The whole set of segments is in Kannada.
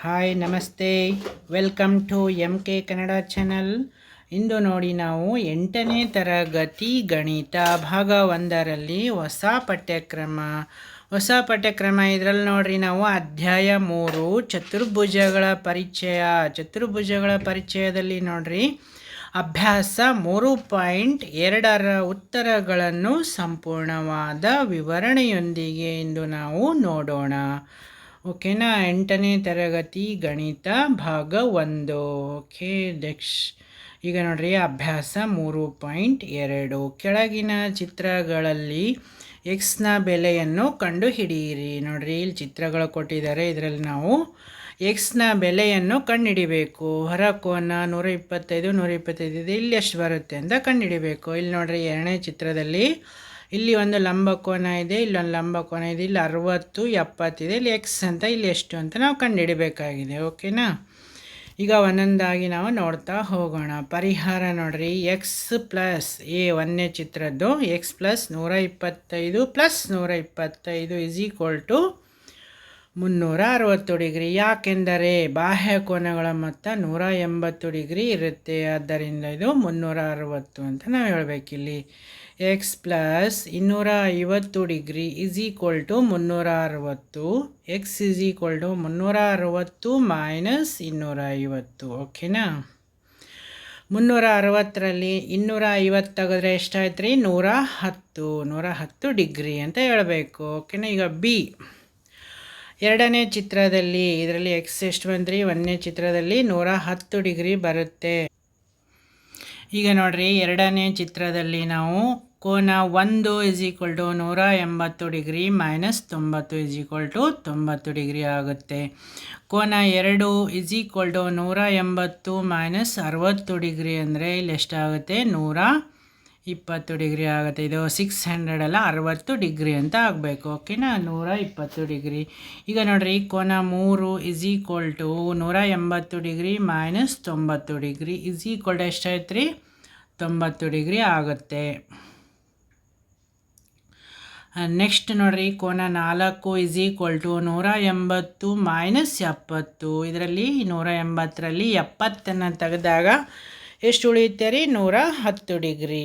ಹಾಯ್, ನಮಸ್ತೆ. Welcome to M K Kannada channel. ಇಂದು ನೋಡಿ ನಾವು ಎಂಟನೇ ತರಗತಿ ಗಣಿತ ಭಾಗ ಒಂದರಲ್ಲಿ ಹೊಸ ಪಠ್ಯಕ್ರಮ. ಹೊಸ ಪಠ್ಯಕ್ರಮ ಇದರಲ್ಲಿ ನೋಡ್ರಿ ನಾವು ಅಧ್ಯಾಯ ಮೂರು, ಚತುರ್ಭುಜಗಳ ಪರಿಚಯ. ಚತುರ್ಭುಜಗಳ ಪರಿಚಯದಲ್ಲಿ ನೋಡ್ರಿ ಅಭ್ಯಾಸ ಮೂರು ಪಾಯಿಂಟ್ ಎರಡರ ಉತ್ತರಗಳನ್ನು ಸಂಪೂರ್ಣವಾದ ವಿವರಣೆಯೊಂದಿಗೆ ಇಂದು ನಾವು ನೋಡೋಣ. ಓಕೆನಾ? ಎಂಟನೇ ತರಗತಿ ಗಣಿತ ಭಾಗ ಒಂದು. ಓಕೆ ನೆಕ್ಸ್ ಈಗ ನೋಡ್ರಿ, ಅಭ್ಯಾಸ ಮೂರು ಪಾಯಿಂಟ್ ಎರಡು. ಕೆಳಗಿನ ಚಿತ್ರಗಳಲ್ಲಿ ಎಕ್ಸ್ನ ಬೆಲೆಯನ್ನು ಕಂಡುಹಿಡಿಯಿರಿ. ನೋಡ್ರಿ, ಇಲ್ಲಿ ಚಿತ್ರಗಳು ಕೊಟ್ಟಿದ್ದಾರೆ. ಇದರಲ್ಲಿ ನಾವು ಎಕ್ಸ್ನ ಬೆಲೆಯನ್ನು ಕಂಡುಹಿಡಿಬೇಕು. ಹೊರ ಕೋನ ನೂರ ಇಪ್ಪತ್ತೈದು ನೂರ ಇಪ್ಪತ್ತೈದು ಇದೆ. ಇಲ್ಲಿ ಎಷ್ಟು ಬರುತ್ತೆ ಅಂತ ಕಂಡುಹಿಡಿಬೇಕು. ಇಲ್ಲಿ ನೋಡ್ರಿ, ಎರಡನೇ ಚಿತ್ರದಲ್ಲಿ ಇಲ್ಲಿ ಒಂದು ಲಂಬಕೋನ ಇದೆ ಇಲ್ಲೊಂದು ಲಂಬಕೋನ ಇದೆ, ಇಲ್ಲಿ ಅರವತ್ತು ಎಪ್ಪತ್ತಿದೆ ಇಲ್ಲಿ ಎಕ್ಸ್ ಅಂತ, ಇಲ್ಲಿ ಎಷ್ಟು ಅಂತ ನಾವು ಕಂಡುಹಿಡಬೇಕಾಗಿದೆ ಓಕೆನಾ ಈಗ ಒಂದೊಂದಾಗಿ ನಾವು ನೋಡ್ತಾ ಹೋಗೋಣ. ಪರಿಹಾರ ನೋಡ್ರಿ ಎಕ್ಸ್ ಪ್ಲಸ್ ಎ ಒಂದನೇ ಚಿತ್ರದ್ದು ಎಕ್ಸ್ ಪ್ಲಸ್ ನೂರ ಇಪ್ಪತ್ತೈದು ಪ್ಲಸ್ ನೂರ ಇಪ್ಪತ್ತೈದು ಇಸ್ ಈಕ್ವಲ್ ಟು ಮುನ್ನೂರ ಅರವತ್ತು ಡಿಗ್ರಿ. ಯಾಕೆಂದರೆ ಬಾಹ್ಯ ಕೋನಗಳ ಮೊತ್ತ ನೂರ ಎಂಬತ್ತು ಡಿಗ್ರಿ ಇರುತ್ತೆ. ಆದ್ದರಿಂದ ಇದು ಮುನ್ನೂರ ಅರವತ್ತು ಅಂತ ನಾವು ಹೇಳಬೇಕಿಲ್ಲಿ. ಎಕ್ಸ್ ಪ್ಲಸ್ ಇನ್ನೂರ ಐವತ್ತು ಡಿಗ್ರಿ ಇಸ್ ಈಕ್ವಲ್ ಟು ಮುನ್ನೂರ ಅರವತ್ತು ಎಕ್ಸ್ ಇಸ್ ಈಕ್ವಲ್ ಟು ಮುನ್ನೂರ ಅರವತ್ತು ಮೈನಸ್ ಇನ್ನೂರ ಐವತ್ತು ಓಕೆನಾ ಮುನ್ನೂರ ಅರವತ್ತರಲ್ಲಿ ಇನ್ನೂರ ಐವತ್ತು ತೆಗೆದ್ರೆ ಎಷ್ಟಾಯ್ತು ರೀ ನೂರ ಹತ್ತು ನೂರ ಹತ್ತು ಡಿಗ್ರಿ ಅಂತ ಹೇಳಬೇಕು. ಓಕೆನಾ ಈಗ ಬಿ ಎರಡನೇ ಚಿತ್ರದಲ್ಲಿ, ಇದರಲ್ಲಿ ಎಕ್ಸ್ ಎಷ್ಟು ಬಂದ್ರಿ ಒಂದನೇ ಚಿತ್ರದಲ್ಲಿ ನೂರ ಹತ್ತು ಡಿಗ್ರಿ ಬರುತ್ತೆ. ಈಗ ನೋಡ್ರಿ, ಎರಡನೇ ಚಿತ್ರದಲ್ಲಿ ನಾವು ಕೋನ ಒಂದು ಇಸ್ ಈಕ್ವಲ್ ಟು ನೂರ ಎಂಬತ್ತು ಡಿಗ್ರಿ ಮೈನಸ್ ತೊಂಬತ್ತು ಇಸ್ ಈಕ್ವಲ್ ಟು ತೊಂಬತ್ತು ಡಿಗ್ರಿ ಆಗುತ್ತೆ. ಕೋನ ಎರಡು ಇಸ್ ಈಕ್ವಲ್ ಟು ನೂರ ಎಂಬತ್ತು ಮೈನಸ್ ಅರವತ್ತು ಡಿಗ್ರಿ ಅಂದರೆ ಇಲ್ಲಿ ಎಷ್ಟಾಗುತ್ತೆ? ನೂರ ಇಪ್ಪತ್ತು ಡಿಗ್ರಿ ಆಗುತ್ತೆ. ಇದು ಸಿಕ್ಸ್ ಹಂಡ್ರೆಡ್ ಅಲ್ಲ, ಅರವತ್ತು ಡಿಗ್ರಿ ಅಂತ ಆಗಬೇಕು. ಓಕೆನಾ ನೂರ ಇಪ್ಪತ್ತು ಡಿಗ್ರಿ. ಈಗ ನೋಡಿರಿ, ಕೋನ ಮೂರು ಇಸ್ ಈಕ್ವಲ್ ಟು ನೂರ ಎಂಬತ್ತು ಡಿಗ್ರಿ ಮೈನಸ್ ತೊಂಬತ್ತು ಡಿಗ್ರಿ ಇಸ್ ಈಕ್ವಲ್ ಟು ಎಷ್ಟಾಯ್ತು ರೀ ತೊಂಬತ್ತು ಡಿಗ್ರಿ ಆಗುತ್ತೆ. ನೆಕ್ಸ್ಟ್ ನೋಡಿರಿ, ಕೋನ ನಾಲ್ಕು ಇಸ್ ಈಕ್ವಲ್ ಟು ನೂರ ಎಂಬತ್ತು ಮೈನಸ್ ಎಪ್ಪತ್ತು. ಇದರಲ್ಲಿ ನೂರ ಎಂಬತ್ತರಲ್ಲಿ ಎಪ್ಪತ್ತನ್ನು ತೆಗೆದಾಗ ಎಷ್ಟು ಉಳಿಯುತ್ತೆ ರೀ? ನೂರ ಹತ್ತು ಡಿಗ್ರಿ.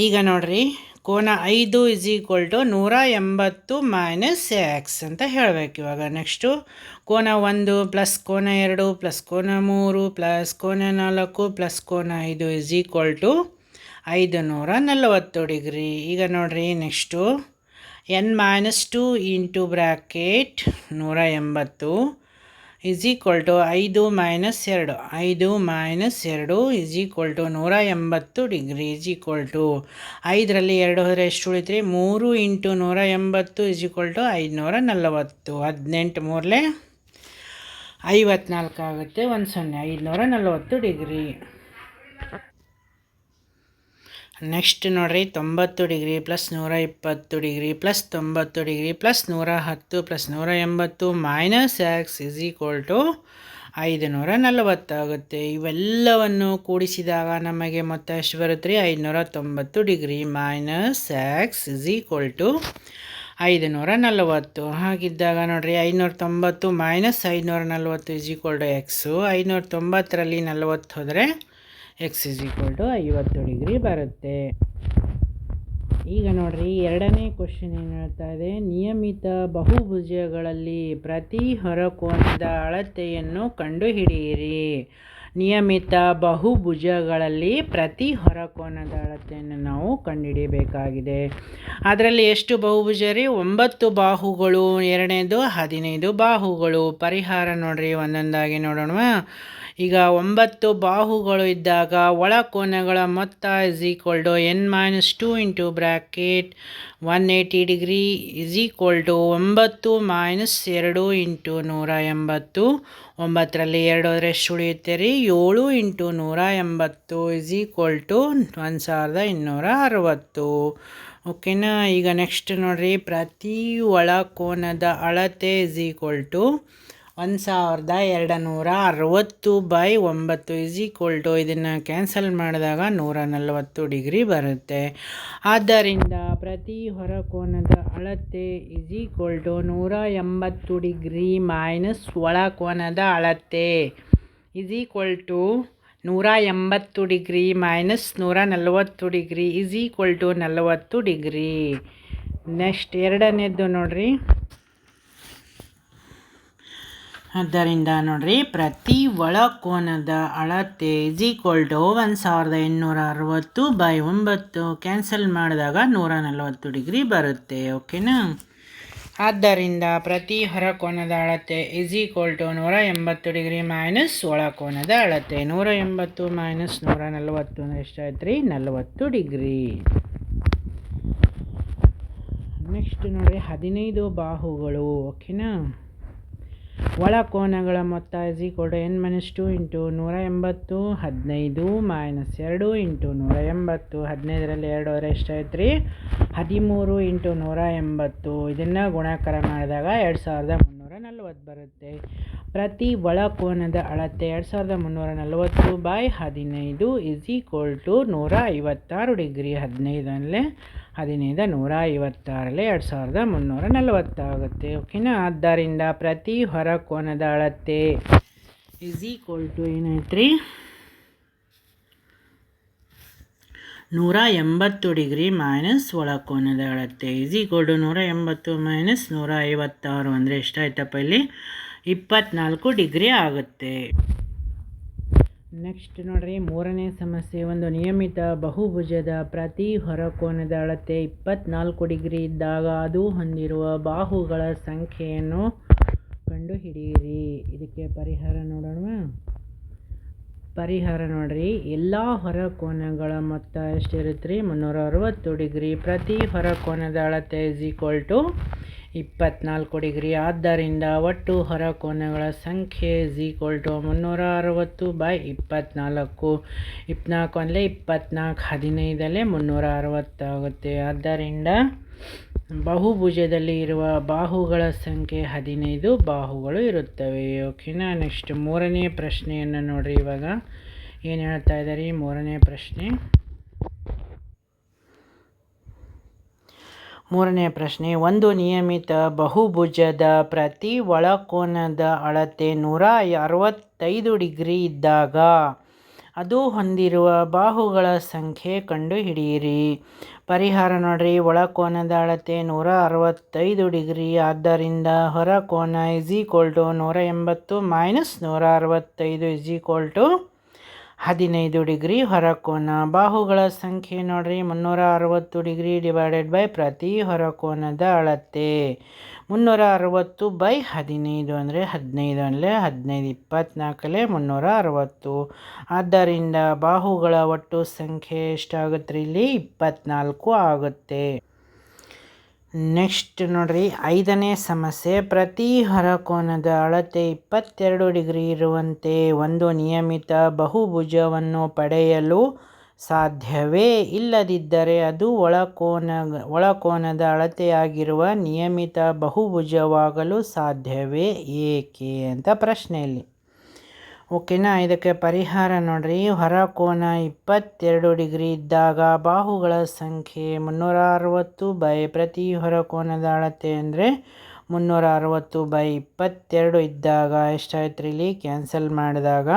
ಈಗ ನೋಡಿರಿ, ಕೋನ ಐದು ಇಸ್ ಈಕ್ವಲ್ ಟು ನೂರ ಎಂಬತ್ತು ಮೈನಸ್ ಎಕ್ಸ್ ಅಂತ ಹೇಳಬೇಕು ಇವಾಗ. ನೆಕ್ಸ್ಟು ಕೋನ ಒಂದು ಪ್ಲಸ್ ಕೋನ ಎರಡು ಪ್ಲಸ್ ಕೋನ ಮೂರು ಪ್ಲಸ್ ಕೋನ ನಾಲ್ಕು ಪ್ಲಸ್ ಕೋನ ಐದು ಇಸ್ ಈಕ್ವಲ್ ಟು ಐದು ನೂರ ನಲವತ್ತು ಡಿಗ್ರಿ. ಈಗ ನೋಡಿರಿ next n minus two into bracket ನೂರ ಎಂಬತ್ತು. ಇಸ್ ಈಕ್ವಲ್ ಟು ಐದು ಮೈನಸ್ ಎರಡು. ಐದು ಮೈನಸ್ ಎರಡು ಇಸ್ ಈಕ್ವಲ್ ಟು ನೂರ ಎಂಬತ್ತು ಡಿಗ್ರಿ ಇಸ್ ಈಕ್ವಲ್ ಟು ಐದರಲ್ಲಿ ಎರಡು ಹೋದರೆ ಎಷ್ಟು ಉಳಿತ್ರಿ? ಮೂರು ಇಂಟು ನೂರ ಎಂಬತ್ತು ಇಸ್ ಈಕ್ವಲ್ ಟು ಐದುನೂರ ನಲವತ್ತು. ಹದಿನೆಂಟು ಮೂರಲೆ ಐವತ್ನಾಲ್ಕು ಆಗುತ್ತೆ. ಒಂದು ಸೊನ್ನೆ, ಐದುನೂರ ನಲವತ್ತು ಡಿಗ್ರಿ ನೆಕ್ಸ್ಟ್ ನೋಡಿರಿ ತೊಂಬತ್ತು ಡಿಗ್ರಿ ಪ್ಲಸ್ ನೂರ ಇಪ್ಪತ್ತು ಡಿಗ್ರಿ ಪ್ಲಸ್ ತೊಂಬತ್ತು ಡಿಗ್ರಿ ಪ್ಲಸ್ ನೂರ ಹತ್ತು ಪ್ಲಸ್ ನೂರ ಎಂಬತ್ತು minus x is equal to ಐದು ನೂರ ನಲವತ್ತಾಗುತ್ತೆ. ಇವೆಲ್ಲವನ್ನು ಕೂಡಿಸಿದಾಗ ನಮಗೆ ಮೊತ್ತ ಎಷ್ಟು ಬರುತ್ತೆ ರೀ ಐದುನೂರ ತೊಂಬತ್ತು degree minus x is equal to ಐದು ನೂರ ನಲವತ್ತು. ಹಾಗಿದ್ದಾಗ ನೋಡಿರಿ ಐನೂರ ತೊಂಬತ್ತು ಮೈನಸ್ ಐದುನೂರ ನಲವತ್ತು ಇಸ್ ಈಕ್ವಲ್ ಟು ಎಕ್ಸು ಐನೂರ ತೊಂಬತ್ತರಲ್ಲಿ ನಲವತ್ತು ಹೋದರೆ ಎಕ್ಸ್ ಇಸ್ ಈಕ್ವಲ್ ಟು ಐವತ್ತು ಡಿಗ್ರಿ ಬರುತ್ತೆ. ಈಗ ನೋಡ್ರಿ, ಎರಡನೇ ಕ್ವಶನ್ ಏನು ಹೇಳ್ತಾ ಇದೆ? ನಿಯಮಿತ ಬಹುಭುಜಗಳಲ್ಲಿ ಪ್ರತಿ ಹೊರಕೋನದ ಅಳತೆಯನ್ನು ಕಂಡುಹಿಡಿಯಿರಿ. ನಿಯಮಿತ ಬಹುಭುಜಗಳಲ್ಲಿ ಪ್ರತಿ ಹೊರಕೋನದ ಅಳತೆಯನ್ನು ನಾವು ಕಂಡುಹಿಡಿಯಬೇಕಾಗಿದೆ. ಅದರಲ್ಲಿ ಎಷ್ಟು ಬಹುಭುಜ ರೀ? ಒಂಬತ್ತು ಬಾಹುಗಳು, ಎರಡನೇದು ಹದಿನೈದು ಬಾಹುಗಳು. ಪರಿಹಾರ ನೋಡ್ರಿ, ಒಂದೊಂದಾಗಿ ನೋಡೋಣ ಈಗ ಒಂಬತ್ತು ಬಾಹುಗಳು ಇದ್ದಾಗ ಒಳ ಕೋನಗಳ ಮೊತ್ತ is equal to n minus two into bracket one eighty degree is equal to ಒಂಬತ್ತು ಮೈನಸ್ ಎರಡು ಇಂಟು ನೂರ ಎಂಬತ್ತು. ಒಂಬತ್ತರಲ್ಲಿ ಎರಡು ಹೋದರೆ ಎಷ್ಟು ಉಳಿಯುತ್ತೆ ರೀ ಏಳು ಇಂಟು ನೂರ ಎಂಬತ್ತು ಇಸ್ ಈಕ್ವಲ್ ಟು ಒಂದು ಸಾವಿರದ ಇನ್ನೂರ ಅರವತ್ತು. ಓಕೆನಾ ಈಗ ನೆಕ್ಸ್ಟ್ ನೋಡಿರಿ. ಪ್ರತಿ ಒಳ ಕೋನದ ಅಳತೆ ಇಸ್ ಈಕ್ವಲ್ ಟು ಒಂದು ಸಾವಿರದ ಎರಡು ನೂರ ಅರವತ್ತು ಬೈ ಒಂಬತ್ತು ಇಸ್ ಈಕ್ವಲ್ ಟು ಇದನ್ನು ಕ್ಯಾನ್ಸಲ್ ಮಾಡಿದಾಗ ನೂರ ನಲವತ್ತು ಡಿಗ್ರಿ ಬರುತ್ತೆ. ಆದ್ದರಿಂದ ಪ್ರತಿ ಹೊರಕೋನದ ಅಳತೆ ಇಸ್ ಈಕ್ವಲ್ ಟು ನೂರ ಎಂಬತ್ತು ಡಿಗ್ರಿ ಮೈನಸ್ ಒಳಕೋನದ ಅಳತೆ ಇಸ್ ಈಕ್ವಲ್ ಟು ನೂರ ಎಂಬತ್ತು ಡಿಗ್ರಿ ಮೈನಸ್ ನೂರ ನಲವತ್ತು ಡಿಗ್ರಿ ಇಸ್ ಈಕ್ವಲ್ ಟು ನಲವತ್ತು ಡಿಗ್ರಿ. ನೆಕ್ಸ್ಟ್ ಎರಡನೇದ್ದು ನೋಡ್ರಿ. ಆದ್ದರಿಂದ ನೋಡ್ರಿ, ಪ್ರತಿ ಒಳಕೋನದ ಅಳತೆ ಇಸ್ ಈಕ್ವಲ್ ಟು ಒಂದು ಸಾವಿರದ ಎಂಟುನೂರ ಅರವತ್ತು ಬೈ ಒಂಬತ್ತು. ಕ್ಯಾನ್ಸಲ್ ಮಾಡಿದಾಗ ನೂರ ನಲವತ್ತು ಡಿಗ್ರಿ ಬರುತ್ತೆ ಓಕೆನಾ ಆದ್ದರಿಂದ ಪ್ರತಿ ಹೊರಕೋನದ ಅಳತೆ ಇಸ್ ಈಕ್ವಲ್ ಟು ನೂರ ಎಂಬತ್ತು ಡಿಗ್ರಿ ಮೈನಸ್ ಒಳಕೋನದ ಅಳತೆ. ನೂರ ಎಂಬತ್ತು ಮೈನಸ್ ನೂರ ನಲವತ್ತು ಅಂದರೆ ಎಷ್ಟಾಯ್ತು ರೀ ನಲವತ್ತು ಡಿಗ್ರಿ. ನೆಕ್ಸ್ಟ್ ನೋಡಿ ಹದಿನೈದು ಬಾಹುಗಳು ಓಕೆನಾ ಒಳಕೋನಗಳ ಮೊತ್ತ is equal n minus two into ನೂರ ಎಂಬತ್ತು ಹದಿನೈದು ಮೈನಸ್ ಎರಡು ಇಂಟು ನೂರ ಎಂಬತ್ತು. ಹದಿನೈದರಲ್ಲಿ ಎರಡೂವರೆ ಎಷ್ಟಾಯ್ತು ರೀ ಹದಿಮೂರು ಇಂಟು ನೂರ ಎಂಬತ್ತು. ಇದನ್ನು ಗುಣಾಕಾರ ಮಾಡಿದಾಗ ಎರಡು ಸಾವಿರದ ಮುನ್ನೂರ ನಲ್ವತ್ತು ಬರುತ್ತೆ. ಪ್ರತಿ ಒಳ ಕೋನದ ಅಳತೆ ಎರಡು ಸಾವಿರದ ಮುನ್ನೂರ ನಲವತ್ತು ಬೈ ಹದಿನೈದು ಇಸ್ ಈಕ್ವಲ್ ಟು ನೂರ ಐವತ್ತಾರು ಡಿಗ್ರಿ ಹದಿನೈದರಲ್ಲೇ. ಹದಿನೈದು ನೂರ ಐವತ್ತಾರಲ್ಲಿ ಎರಡು ಸಾವಿರದ ಮುನ್ನೂರ ನಲವತ್ತಾಗುತ್ತೆ. ಓಕೆನಾ? ಆದ್ದರಿಂದ ಪ್ರತಿ ಹೊರಕೋನದ ಅಳತೆ ಇಸ್ ಈಕ್ವಲ್ ಟು ಏನೈತ್ರಿ? ನೂರ ಎಂಬತ್ತು ಡಿಗ್ರಿ ಮೈನಸ್ ಒಳಕೋನದ ಅಳತೆ ಇಸ್ ಈಕ್ವಲ್ ಟು ನೂರ ಎಂಬತ್ತು ಮೈನಸ್ ನೂರ ಐವತ್ತಾರು ಅಂದರೆ ಎಷ್ಟಾಯ್ತಪ್ಪ ಇಲ್ಲಿ? ಇಪ್ಪತ್ನಾಲ್ಕು ಡಿಗ್ರಿ ಆಗುತ್ತೆ. ನೆಕ್ಸ್ಟ್ ನೋಡ್ರಿ, ಮೂರನೇ ಸಮಸ್ಯೆ, ಒಂದು ನಿಯಮಿತ ಬಹುಭುಜದ ಪ್ರತಿ ಹೊರಕೋನದ ಅಳತೆ ಇಪ್ಪತ್ನಾಲ್ಕು ಡಿಗ್ರಿ ಇದ್ದಾಗ ಅದು ಹೊಂದಿರುವ ಬಾಹುಗಳ ಸಂಖ್ಯೆಯನ್ನು ಕಂಡುಹಿಡಿಯಿರಿ. ಇದಕ್ಕೆ ಪರಿಹಾರ ನೋಡೋಣ ಪರಿಹಾರ ನೋಡ್ರಿ, ಎಲ್ಲ ಹೊರಕೋನಗಳ ಮೊತ್ತ ಎಷ್ಟಿರುತ್ತೆ ರೀ ಮುನ್ನೂರ ಅರವತ್ತು ಡಿಗ್ರಿ ಪ್ರತಿ ಹೊರಕೋನದ ಅಳತೆ ಈಕ್ವಲ್ ಟು ಇಪ್ಪತ್ನಾಲ್ಕು ಡಿಗ್ರಿ. ಆದ್ದರಿಂದ ಒಟ್ಟು ಹೊರ ಕೋನಗಳ ಸಂಖ್ಯೆ ಇಸ್ ಈಕ್ವಲ್ ಟು ಮುನ್ನೂರ ಅರವತ್ತು ಬೈ ಇಪ್ಪತ್ನಾಲ್ಕು. ಇಪ್ಪತ್ನಾಲ್ಕು ಅಂದರೆ ಇಪ್ಪತ್ನಾಲ್ಕು ಹದಿನೈದಲ್ಲೇ ಮುನ್ನೂರ ಅರವತ್ತಾಗುತ್ತೆ ಆದ್ದರಿಂದ ಬಹುಭುಜದಲ್ಲಿ ಇರುವ ಬಾಹುಗಳ ಸಂಖ್ಯೆ ಹದಿನೈದು ಬಾಹುಗಳು ಇರುತ್ತವೆ. ಓಕೆನಾ ನೆಕ್ಸ್ಟ್ ಮೂರನೇ ಪ್ರಶ್ನೆಯನ್ನು ನೋಡಿರಿ ಇವಾಗ. ಏನು ಹೇಳ್ತಾ ಇದ್ದಾರೆ ಮೂರನೇ ಪ್ರಶ್ನೆ? ಮೂರನೇ ಪ್ರಶ್ನೆ, ಒಂದು ನಿಯಮಿತ ಬಹುಭುಜದ ಪ್ರತಿ ಒಳಕೋನದ ಅಳತೆ ನೂರ ಅರವತ್ತೈದು ಡಿಗ್ರಿ ಇದ್ದಾಗ ಅದು ಹೊಂದಿರುವ ಬಾಹುಗಳ ಸಂಖ್ಯೆ ಕಂಡುಹಿಡಿಯಿರಿ. ಪರಿಹಾರ ನೋಡ್ರಿ, ಒಳಕೋನದ ಅಳತೆ ನೂರ ಅರವತ್ತೈದು ಡಿಗ್ರಿ, ಆದ್ದರಿಂದ ಹೊರಕೋನ ಇಸ್ ಈಕ್ವಲ್ ಟು ನೂರ ಎಂಬತ್ತು ಮೈನಸ್ ನೂರ ಅರವತ್ತೈದು ಇಸ್ ಈಕ್ವಲ್ ಟು ಹದಿನೈದು ಡಿಗ್ರಿ ಹೊರಕೋನ ಬಾಹುಗಳ ಸಂಖ್ಯೆ ನೋಡ್ರಿ, ಮುನ್ನೂರ ಅರವತ್ತು ಡಿಗ್ರಿ ಡಿವೈಡೆಡ್ ಬೈ ಪ್ರತಿ ಹೊರಕೋನದ ಅಳತೆ. ಮುನ್ನೂರ ಅರವತ್ತು ಬೈ ಹದಿನೈದು ಅಂದರೆ ಹದಿನೈದು ಅಂದರೆ ಹದಿನೈದು ಇಪ್ಪತ್ನಾಲ್ಕಲ್ಲೇ ಮುನ್ನೂರ ಅರವತ್ತು. ಆದ್ದರಿಂದ ಬಾಹುಗಳ ಒಟ್ಟು ಸಂಖ್ಯೆ ಎಷ್ಟಾಗುತ್ತೆ ಇಲ್ಲಿ? ಇಪ್ಪತ್ನಾಲ್ಕು ಆಗುತ್ತೆ. ನೆಕ್ಸ್ಟ್ ನೋಡ್ರಿ, ಐದನೇ ಸಮಸ್ಯೆ. ಪ್ರತಿ ಹೊರಕೋನದ ಅಳತೆ ಇಪ್ಪತ್ತೆರಡು ಡಿಗ್ರಿ ಇರುವಂತೆ ಒಂದು ನಿಯಮಿತ ಬಹುಭುಜವನ್ನು ಪಡೆಯಲು ಸಾಧ್ಯವೇ? ಇಲ್ಲದಿದ್ದರೆ ಅದು ಒಳಕೋನ, ಒಳಕೋನದ ಅಳತೆಯಾಗಿರುವ ನಿಯಮಿತ ಬಹುಭುಜವಾಗಲು ಸಾಧ್ಯವೇ ಏಕೆ? ಅಂತ ಪ್ರಶ್ನೆಯಲ್ಲಿ. ಓಕೆನಾ ಇದಕ್ಕೆ ಪರಿಹಾರ ನೋಡ್ರಿ. ಹೊರಕೋನ ಇಪ್ಪತ್ತೆರಡು ಡಿಗ್ರಿ ಇದ್ದಾಗ ಬಾಹುಗಳ ಸಂಖ್ಯೆ ಮುನ್ನೂರ ಅರವತ್ತು ಬೈ ಪ್ರತಿ ಹೊರಕೋನದ ಅಳತೆ ಅಂದರೆ ಮುನ್ನೂರ ಅರವತ್ತು ಬೈ ಇಪ್ಪತ್ತೆರಡು ಇದ್ದಾಗ ಎಷ್ಟಾಯ್ತು ಇಲ್ಲಿ? ಕ್ಯಾನ್ಸಲ್ ಮಾಡಿದಾಗ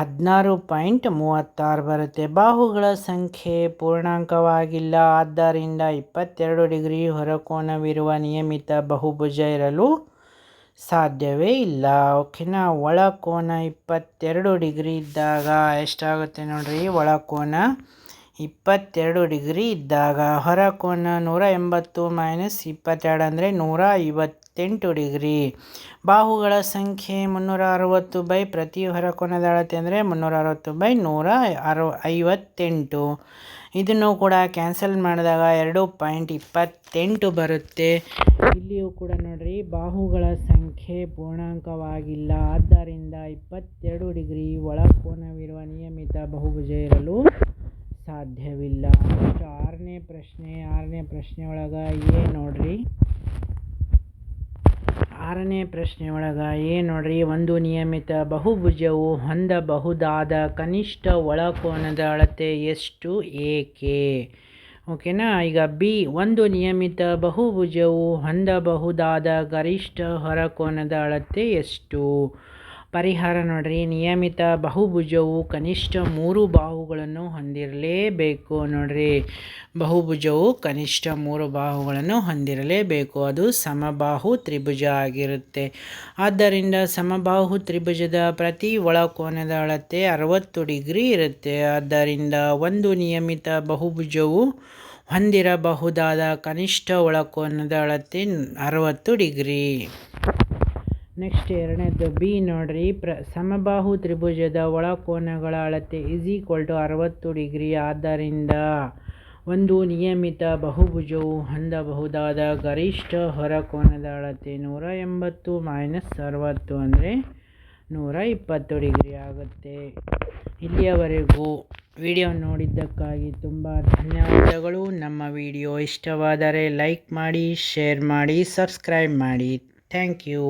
ಹದಿನಾರು ಪಾಯಿಂಟ್ ಮೂವತ್ತಾರು ಬರುತ್ತೆ. ಬಾಹುಗಳ ಸಂಖ್ಯೆ ಪೂರ್ಣಾಂಕವಾಗಿಲ್ಲ. ಆದ್ದರಿಂದ ಇಪ್ಪತ್ತೆರಡು ಡಿಗ್ರಿ ಹೊರಕೋನವಿರುವ ನಿಯಮಿತ ಬಹುಭುಜ ಇರಲು ಸಾಧ್ಯವೇ ಇಲ್ಲ. ಓಕಿನ ಒಳ ಕೋನ ಇಪ್ಪತ್ತೆರಡು ಡಿಗ್ರಿ ಇದ್ದಾಗ ಎಷ್ಟಾಗುತ್ತೆ ನೋಡಿರಿ? ಒಳಕೋನ ಇಪ್ಪತ್ತೆರಡು ಡಿಗ್ರಿ ಇದ್ದಾಗ. ಹೊರಕೋನ ನೂರ ಎಂಬತ್ತು ಮೈನಸ್ ಇಪ್ಪತ್ತೆರಡು ಅಂದರೆ ನೂರ ಐವತ್ತೆಂಟು ಡಿಗ್ರಿ. ಬಾಹುಗಳ ಸಂಖ್ಯೆ ಮುನ್ನೂರ ಅರವತ್ತು ಬೈ ಪ್ರತಿ ಹೊರಕೋನದ ಅಳತೆ ಅಂದರೆ ಮುನ್ನೂರ ಅರವತ್ತು ಬೈ ನೂರ ಅರವ ಐವತ್ತೆಂಟು. ಇದನ್ನು ಕೂಡ ಕ್ಯಾನ್ಸಲ್ ಮಾಡಿದಾಗ ಎರಡು ಪಾಯಿಂಟ್ ಇಪ್ಪತ್ತೆಂಟು ಬರುತ್ತೆ. ಇಲ್ಲಿಯೂ ಕೂಡ ನೋಡ್ರಿ, ಬಾಹುಗಳ ಸಂಖ್ಯೆ ಪೂರ್ಣಾಂಕವಾಗಿಲ್ಲ. ಆದ್ದರಿಂದ ಇಪ್ಪತ್ತೆರಡು ಡಿಗ್ರಿ ಒಳಕೋನವಿರುವ ನಿಯಮಿತ ಬಹುಭುಜ ಇರಲು ಸಾಧ್ಯವಿಲ್ಲ. ನೆಕ್ಸ್ಟ್ ಆರನೇ ಪ್ರಶ್ನೆ ಆರನೇ ಪ್ರಶ್ನೆ ಒಳಗೆ ಏ ನೋಡ್ರಿ. ಆರನೇ ಪ್ರಶ್ನೆ ಒಳಗೆ ಏ ನೋಡ್ರಿ, ಒಂದು ನಿಯಮಿತ ಬಹುಭುಜವು ಹೊಂದಬಹುದಾದ ಕನಿಷ್ಠ ಒಳಕೋನದ ಅಳತೆ ಎಷ್ಟು? ಏಕೆ? ಓಕೆನಾ? ಈಗ ಬಿ ಒಂದು ನಿಯಮಿತ ಬಹುಭುಜವು ಹೊಂದಬಹುದಾದ ಗರಿಷ್ಠ ಹೊರಕೋನದ ಅಳತೆ ಎಷ್ಟು? ಪರಿಹಾರ ನೋಡ್ರಿ, ನಿಯಮಿತ ಬಹುಭುಜವು ಕನಿಷ್ಠ ಮೂರು ಬಾಹುಗಳನ್ನು ಹೊಂದಿರಲೇಬೇಕು ನೋಡ್ರಿ. ಬಹುಭುಜವು ಕನಿಷ್ಠ ಮೂರು ಬಾಹುಗಳನ್ನು ಹೊಂದಿರಲೇಬೇಕು, ಅದು ಸಮಬಾಹು ತ್ರಿಭುಜ ಆಗಿರುತ್ತೆ. ಆದ್ದರಿಂದ ಸಮಬಾಹು ತ್ರಿಭುಜದ ಪ್ರತಿ ಒಳಕೋನದ ಅಳತೆ ಅರವತ್ತು ಡಿಗ್ರಿ ಇರುತ್ತೆ. ಆದ್ದರಿಂದ ಒಂದು ನಿಯಮಿತ ಬಹುಭುಜವು ಹೊಂದಿರಬಹುದಾದ ಕನಿಷ್ಠ ಒಳಕೋನದ ಅಳತೆ ಅರವತ್ತು ಡಿಗ್ರಿ. ನೆಕ್ಸ್ಟ್ ಎರಡನೇದು ಬಿ ನೋಡ್ರಿ. ಪ್ರ ಸಮಬಾಹು ತ್ರಿಭುಜದ ಒಳಕೋನಗಳ ಅಳತೆ ಇಸ್ ಈಕ್ವಲ್ ಟು ಅರವತ್ತು ಡಿಗ್ರಿ. ಆದ್ದರಿಂದ ಒಂದು ನಿಯಮಿತ ಬಹುಭುಜವು ಹೊಂದಬಹುದಾದ ಗರಿಷ್ಠ ಹೊರಕೋನದ ಅಳತೆ ನೂರ ಎಂಬತ್ತು ಮೈನಸ್ ಅರವತ್ತು ಅಂದರೆ ನೂರ ಇಪ್ಪತ್ತು ಡಿಗ್ರಿ ಆಗುತ್ತೆ. ಇಲ್ಲಿಯವರೆಗೂ ವಿಡಿಯೋ ನೋಡಿದ್ದಕ್ಕಾಗಿ ತುಂಬ ಧನ್ಯವಾದಗಳು. ನಮ್ಮ ವಿಡಿಯೋ ಇಷ್ಟವಾದರೆ ಲೈಕ್ ಮಾಡಿ, ಶೇರ್ ಮಾಡಿ, ಸಬ್ಸ್ಕ್ರೈಬ್ ಮಾಡಿ. Thank you.